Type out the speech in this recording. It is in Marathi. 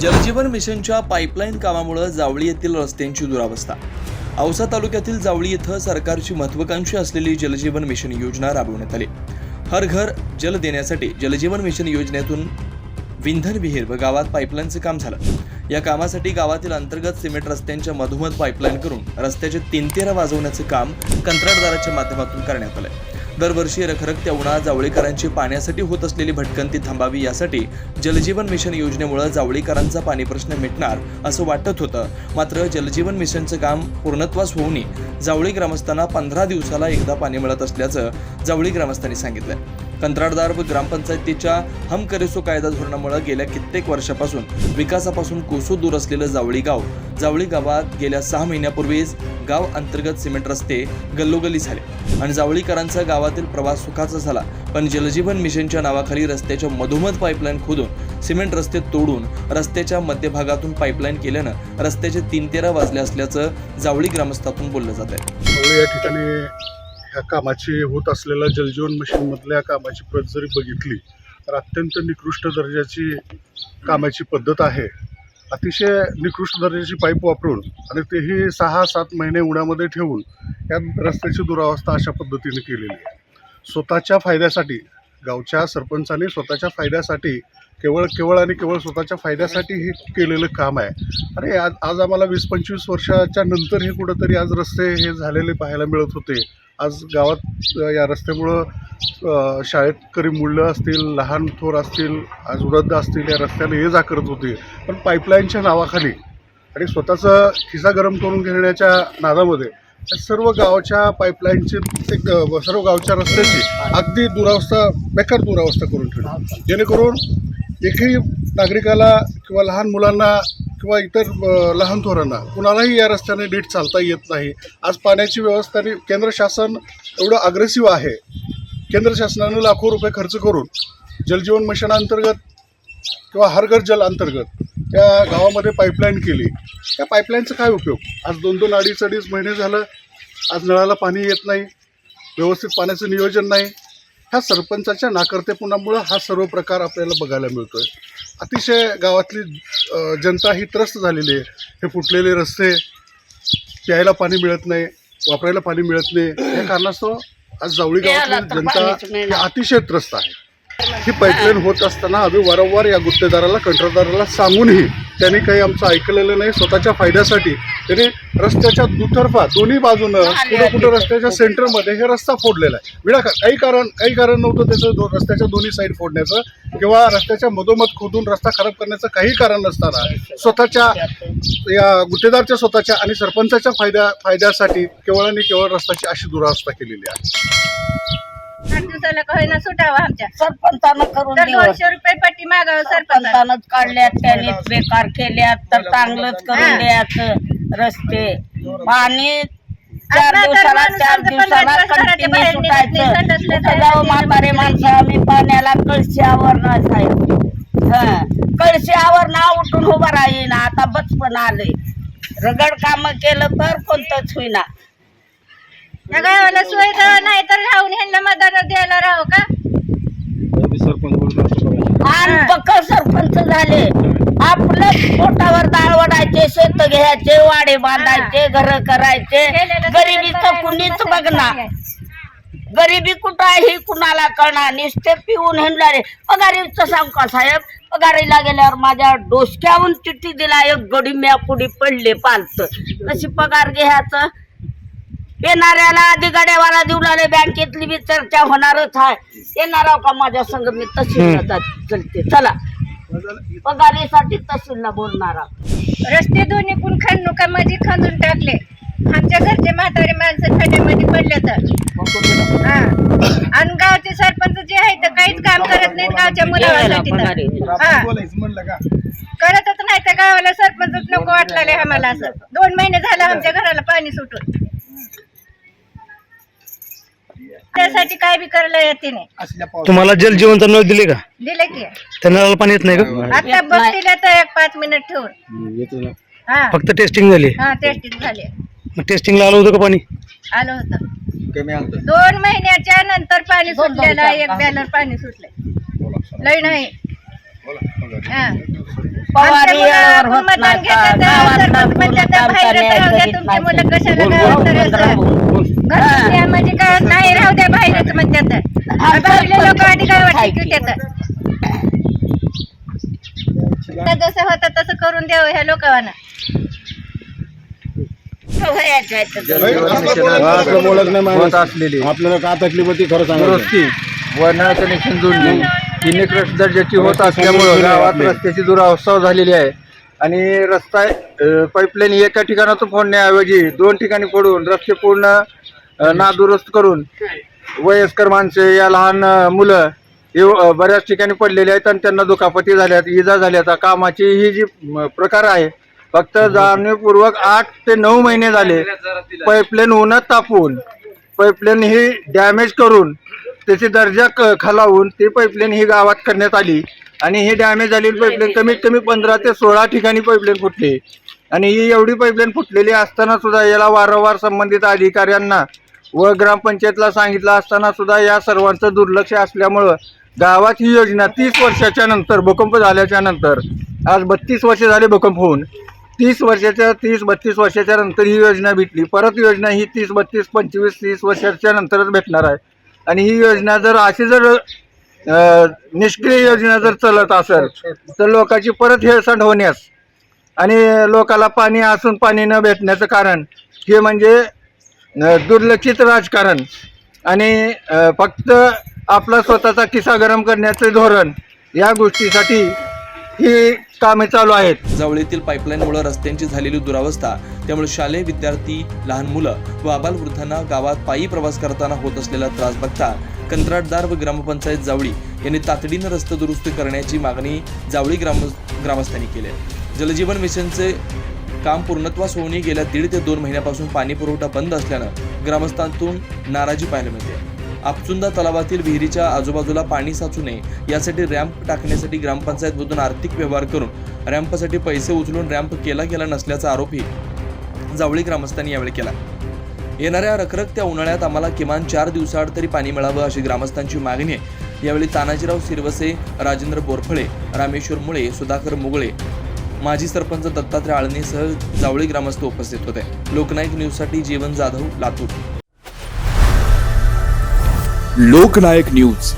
जलजीवन मिशनच्या पाईपलाईन कामामुळे जावळी येथील रस्त्यांची दुरावस्था. औसा तालुक्यातील जावळी इथं सरकारची महत्वाकांक्षी असलेली जलजीवन मिशन योजना राबवण्यात आली. हर घर जल देण्यासाठी जलजीवन मिशन योजनेतून विंधन विहीर व गावात पाईपलाईनचं काम झालं. या कामासाठी गावातील अंतर्गत सिमेंट रस्त्यांच्या मधोमध पाईपलाईन करून रस्त्याचे तीन तेरा वाजवण्याचं काम कंत्राटदाराच्या माध्यमातून करण्यात आलंय. दरवर्षी रखरखत्या उन्हाळा जावळीकरांची पाण्यासाठी होत असलेली भटकंती थांबावी यासाठी जलजीवन मिशन योजनेमुळे जावळीकरांचा पाणी प्रश्न मिटणार असं वाटत होतं. मात्र जलजीवन मिशनचं काम पूर्णत्वास होऊनही जावळी ग्रामस्थांना पंधरा दिवसाला एकदा पाणी मिळत असल्याचं जावळी ग्रामस्थांनी सांगितलं कंत्राटदार व ग्रामपंचायतीच्या हम करेसो कायदा धोरणामुळे गेल्या कित्येक वर्षापासून विकासापासून कोसो दूर असलेलं जावळी गाव जावळी गावात गेल्या सहा महिन्यापूर्वीच गाव अंतर्गत सिमेंट रस्ते गल्लोगल्ली झाले. आणि जावळीकरांचा गावातील प्रवास सुखाचा झाला पण जलजीवन मिशनच्या नावाखाली रस्त्याच्या मधोमध पाईपलाईन खोदून सिमेंट रस्ते तोडून रस्त्याच्या मध्यभागातून पाईपलाईन केल्यानं रस्त्याचे तीन तेरा वाजले असल्याचं जावळी ग्रामस्थातून बोललं जात आहे या ठिकाणी ह्या कामाची होत असलेल्या जलजीवन मशीनमधल्या कामाची प्रत जरी बघितली तर अत्यंत निकृष्ट दर्जाची कामाची पद्धत आहे. अतिशय निकृष्ट दर्जाची पाईप वापरून आणि तेही सहा सात महिने उन्हामध्ये ठेवून या रस्त्याची दुरावस्था अशा पद्धतीने केलेली आहे. स्वतःच्या फायद्यासाठी गावच्या सरपंचाने स्वतःच्या फायद्यासाठी केवळ केवळ आणि केवळ स्वतःच्या फायद्यासाठी हे केलेलं काम आहे. आणि आज आज आम्हाला वीस पंचवीस वर्षाच्या नंतर हे कुठंतरी आज रस्ते हे झालेले पाहायला मिळत होते. आज गावात या रस्त्यामुळं शाळेतकरी मुलं असतील लहान थोर असतील आज वृद्ध असतील या रस्त्याने ये जा करत होते. पण पाईपलाईनच्या नावाखाली आणि स्वतःचं खिसा गरम करून घेण्याच्या नादामध्ये सर्व गावच्या पाईपलाईनची एक सर्व गावच्या रस्त्याची अगदी दुरावस्था बेकार दुरावस्था करून ठेवली. जेणेकरून एकही नागरिकाला किंवा लहान मुलांना किंवा इतर लहान थोरांना. कुणालाही या रस्त्याने नीट चालता येत नाही. आज पाण्याची व्यवस्था आणि केंद्र शासन एवढं अग्रेसिव्ह आहे. केंद्र शासनानं लाखो रुपये खर्च करून जलजीवन मिशन अंतर्गत किंवा हर घर जल अंतर्गत त्या गावामध्ये पाईपलाईन केली. त्या पाईपलाईनचा काय उपयोग? आज दोन दोन अडीच अडीच महिने झालं. आज नळाला पाणी येत नाही. व्यवस्थित पाण्याचं नियोजन नाही. ह्या सरपंचाच्या नाकर्तेपणामुळं हा सर्व प्रकार आपल्याला बघायला मिळतोय. अतिशय गावातली जनता ही त्रस्त झालेली आहे. हे फुटलेले रस्ते प्यायला पाणी मिळत नाही वापरायला पाणी मिळत नाही. या कारणास्तव आज जावळी गावातली जनता ही अतिशय त्रस्त आहे. ही पाईपलाईन होत असताना आम्ही वारंवार या गुत्तेदाराला कंत्राटदाराला सांगूनही त्यांनी काही आमचं ऐकलेलं नाही. स्वतःच्या फायद्यासाठी त्यांनी रस्त्याच्या दुतर्फा दोन्ही बाजूनं कुठं कुठं रस्त्याच्या सेंटरमध्ये हे रस्ता फोडलेला आहे. विनाकारण काही कारण काही कारण नव्हतं त्याचं दो रस्त्याच्या दोन्ही साईड फोडण्याचं. किंवा रस्त्याच्या मधोमध खोदून रस्ता खराब करण्याचं काही कारण नसताना स्वतःच्या या गुत्तेदारच्या स्वतःच्या आणि सरपंचाच्या फायद्या फायद्यासाठी केवळ आणि केवळ रस्त्याची अशी दुरावस्था केलेली आहे. आठ दिवसाला का होईना सुटावा आमच्या. सरपंचानं करून तर दिवस. दोनशे रुपये पट्टी मागावं सरपंचाला सरपंचानंच काढल्यात त्यांनी बेकार केल्यात तर चांगलंच करून. द्यायचं रस्ते. पाणी चार आता तर दिवसाला माणूस चार आमचं दिवसाला पंधरा दिवस घराच्या कंटिन्यू बाहेर निघत नाही, सुटायचं कुठं जाऊ म्हातारे माणसं आम्ही पाण्याला कळशीवर न जाईल हा. कळशीवर ना उठून उभं राहीन आता बचपन आलंय. रगड काम केलं तर कोणतंच होईना. या सोय तर नाही तर राहून ह्यांना मतदान द्यायला राहू का? आणि सरपंच झाले. आपलं पोटावर डाळ वडायचे शेत घ्यायचे वाडे बांधायचे घर करायचे. केलेलं गरिबीचं सगळं कुणीच बघणार. गरिबी कुठं आहे ही कुणाला कळणार नुसते पिऊन हिंडणारे पगारीचं सांग का साहेब? पगारीला गेल्यावर माझ्या डोसक्याहून चिठ्ठी दिला एक गडी म्या पुढे पडले पालत कशी पगार घ्यायचं. येणाऱ्याला आधी गाड्यावाला देऊ लागले बँकेतली बी चर्चा होणारच आहे. येणार का माझ्या संग मी तहसीलला चलते. चला. पगारीसाठी तहसीलला बोलणारा रस्ते दोन्ही कुण खणणुका मध्ये खांदून टाकले. आमच्या घरचे म्हातारे माणसं खड्ड्यामध्ये पडले तर. हा. आणि गावचे सरपंच जे आहे तर काहीच काम करत नाहीत गावच्या मुलासाठी. हा. करतच नाही त्या गावाला सरपंचच नको वाटलेले आम्हाला असं. दोन महिने झाले आमच्या घराला पाणी सुटून. त्यासाठी काय बी करलं येते नाही. तुम्हाला जल जीवनचा नळ दिले का? दिले की. त्या नळाला पाणी येत नाही का? आता. बघतील तर एक पाच मिनिट ठेवून. हा. फक्त टेस्टिंग झाली. हा टेस्टिंग झाले. मग टेस्टिंगला आलं होतं का पाणी? आलं होतं. दोन महिन्याच्या नंतर पाणी सुटलेलं आहे, एक बॅनर पाणी सुटलंय. लय नाही. हा. आमच्या यावर मुलं होत मतदान नाही का? घेतात, तुमची मुलं. कशाला गावात काय नाही राहू द्या बाहेरच म्हणतात बाहेरले लोक आधी काय वाटते जसं होतं तसं करून द्यावं ह्या लोकांना. होत असलेली आपल्याला का तकलीफ होती खरं सांगा दुरुस्ती. व नळ कनेक्शन जोडणी ही निकृष्ट दर्जाची होत असल्यामुळं गावात रस्त्याची दुरावस्था झालेली आहे. आणि रस्ता पाईपलाईन एका ठिकाणातून फोडण्याऐवजी दोन ठिकाणी फोडून रस्ते पूर्ण नादुरुस्त करून वयस्कर माणसे या लहान मुलं हे बऱ्याच ठिकाणी पडलेले आहेत आणि त्यांना दुखापती झाल्यात इजा झाल्यात. कामाची ही जी प्रकार आहे फक्त जाणीवपूर्वक आठ ते नऊ महिने झाले. पाईपलाईन उन्हात तापवून पाईपलाईन ही डॅमेज करून त्याची दर्जा खालावून ती पाईपलाईन ही गावात करण्यात आली. आणि ही डॅमेज झालेली पाईपलाईन कमीत कमी पंधरा ते सोळा ठिकाणी पाईपलाईन फुटली. आणि ही एवढी पाईपलाईन फुटलेली असताना सुद्धा याला वारंवार संबंधित अधिकाऱ्यांना व ग्रामपंचायतला सांगितलं असताना सुद्धा या सर्वांचं दुर्लक्ष असल्यामुळं गावात ही योजना तीस वर्षाच्या नंतर भूकंप झाल्याच्यानंतर आज बत्तीस वर्षे झाले भूकंप होऊन तीस वर्षाच्या तीस बत्तीस वर्षाच्या नंतर ही योजना भेटली. परत योजना ही तीस बत्तीस पंचवीस तीस वर्षाच्या नंतरच भेटणार आहे. आणि ही योजना जर अशी जर निष्क्रिय योजना जर चालत असेल तर लोकांची परत हेळसांड होण्यास आणि लोकाला पाणी असून पाणी न भेटण्याचं कारण हे म्हणजे दुर्लक्षित राजकारण आणि फक्त आपला स्वतःचा किस्सा गरम करण्याचे धोरण या गोष्टीसाठी ही कामे चालू आहेत. जावळीतील पाईपलाईनमुळे रस्त्यांची झालेली दुरावस्था त्यामुळे शालेय विद्यार्थी लहान मुलं व आबालवृद्धांना गावात पायी प्रवास करताना होत असलेला त्रास बघता कंत्राटदार व ग्रामपंचायत जावळी यांनी तातडीनं रस्ते दुरुस्त करण्याची मागणी जावळी ग्राम ग्रामस्थांनी केली आहे. जलजीवन मिशनचे काम पूर्णत्वास होऊन गेल्या दीड ते दोन महिन्यापासून पाणी पुरवठा बंद असल्यानं ग्रामस्थांतून नाराजी पाहायला मिळते. आपचुंदा तलावातील विहिरीच्या आजूबाजूला पाणी साचू नये. यासाठी रॅम्प टाकण्यासाठी ग्रामपंचायतमधून आर्थिक व्यवहार करून रॅम्पसाठी पैसे उचलून रॅम्प केला गेला नसल्याचा आरोपही जावळी ग्रामस्थांनी यावेळी केला. येणाऱ्या रखरखत्या उन्हाळ्यात आम्हाला किमान चार दिवसाआड तरी पाणी मिळावं अशी ग्रामस्थांची मागणी आहे. यावेळी तानाजीराव सिरवसे राजेंद्र बोरफळे रामेश्वर मुळे सुधाकर मुगळे माजी सरपंच दत्तात्रय आळणीसह जावळी ग्रामस्थ उपस्थित होते. लोकनायक न्यूजसाठी जीवन जाधव लातूर. लोकनायक न्यूज.